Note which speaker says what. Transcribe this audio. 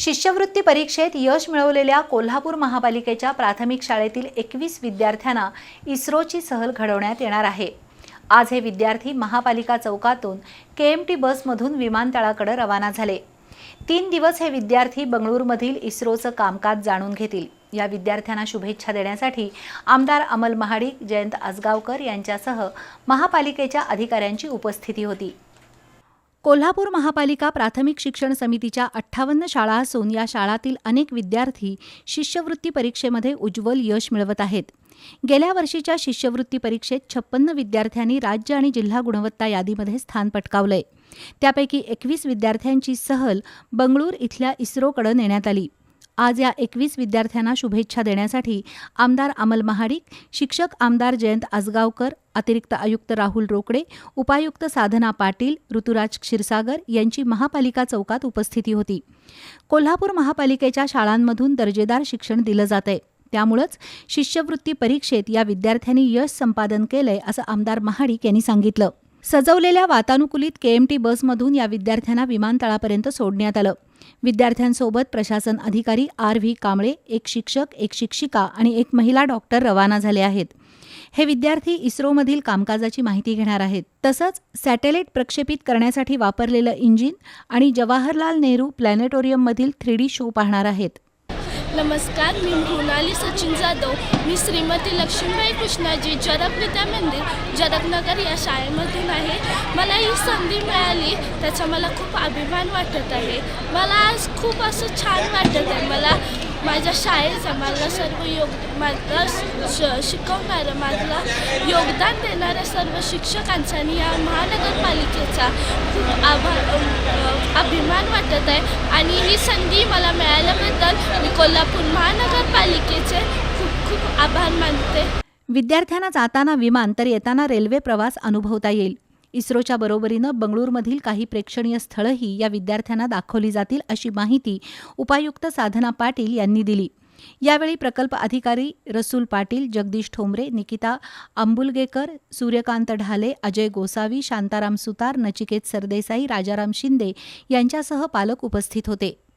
Speaker 1: शिष्यवृत्ती परीक्षेत यश मिळवलेल्या कोल्हापूर महापालिकेच्या प्राथमिक शाळेतील एकवीस विद्यार्थ्यांना इस्रोची सहल घडवण्यात येणार आहे. आज हे विद्यार्थी महापालिका चौकातून के एम टी बसमधून विमानतळाकडे रवाना झाले. तीन दिवस हे विद्यार्थी बंगळूरमधील इस्रोचं कामकाज जाणून घेतील. या विद्यार्थ्यांना शुभेच्छा देण्यासाठी आमदार अमल महाडिक जयंत आसगावकर यांच्यासह महापालिकेच्या अधिकाऱ्यांची उपस्थिती होती. कोल्हापूर महापालिका प्राथमिक शिक्षण समितीच्या अठ्ठावन्न शाळा असून या शाळातील अनेक विद्यार्थी शिष्यवृत्ती परीक्षेमध्ये उज्ज्वल यश मिळवत आहेत. गेल्या वर्षीच्या शिष्यवृत्ती परीक्षेत छप्पन्न विद्यार्थ्यांनी राज्य आणि जिल्हा गुणवत्ता यादीमध्ये स्थान पटकावलंय. त्यापैकी एकवीस विद्यार्थ्यांची सहल बंगळूर इथल्या इस्रोकडे नेण्यात आली. आज या एकवीस विद्यार्थ्यांना शुभेच्छा देण्यासाठी आमदार अमल महाडिक शिक्षक आमदार जयंत आजगावकर अतिरिक्त आयुक्त राहुल रोकडे उपायुक्त साधना पाटील ऋतुराज क्षीरसागर यांची महापालिका चौकात उपस्थिती होती. कोल्हापूर महापालिकेच्या शाळांमधून दर्जेदार शिक्षण दिलं जातंय. त्यामुळंच शिष्यवृत्ती परीक्षेत या विद्यार्थ्यांनी यश संपादन केलंय असं आमदार महाडिक यांनी सांगितलं. सजवलेल्या वातानुकूलित केएमटी बसमधून या विद्यार्थ्यांना विमानतळापर्यंत सोडण्यात आलं. विद्यार्थ्यांसोबत प्रशासन अधिकारी आर व्ही कांबळे एक शिक्षक एक शिक्षिका आणि एक महिला डॉक्टर रवाना झाले आहेत. हे विद्यार्थी इस्रोमधील कामकाजाची माहिती घेणार आहेत. तसंच सॅटेलाइट प्रक्षेपित करण्यासाठी वापरलेलं इंजिन आणि जवाहरलाल नेहरू प्लॅनेटोरियममधील थ्री डी शो पाहणार आहेत.
Speaker 2: नमस्कार मी मृणाली सचिन जाधव. मी श्रीमती लक्ष्मीबाई कृष्णाजी जरक विद्या मंदिर जरकनगर या शाळेमधून आहे. मला ही संधी मिळाली त्याचा मला खूप अभिमान वाटत आहे. मला आज खूप असं छान वाटत आहे. मला माझ्या शाळेचा मला सर्व योग मला श शिकवणारं मला योगदान देणाऱ्या सर्व शिक्षकांचा आणि या महानगरपालिकेचा खूप आभार अभिमान वाटत आहे. आणि ही संधी मला मिळाल्याबद्दल मी कोल्हापूर महानगरपालिकेचे खूप खूप आभार मानते.
Speaker 1: विद्यार्थ्यांना जाताना विमान तर येताना रेल्वे प्रवास अनुभवता येईल. इस्रोच्या बरोबरीनं बंगळूरमधील काही प्रेक्षणीय स्थळंही या विद्यार्थ्यांना दाखवली जातील अशी माहिती उपायुक्त साधना पाटील यांनी दिली. यावेळी प्रकल्प अधिकारी रसूल पाटील जगदीश ठोंबरे निकिता आंबुलगेकर सूर्यकांत ढाले अजय गोसावी शांताराम सुतार नचिकेत सरदेसाई राजाराम शिंदे यांच्यासह पालक उपस्थित होते.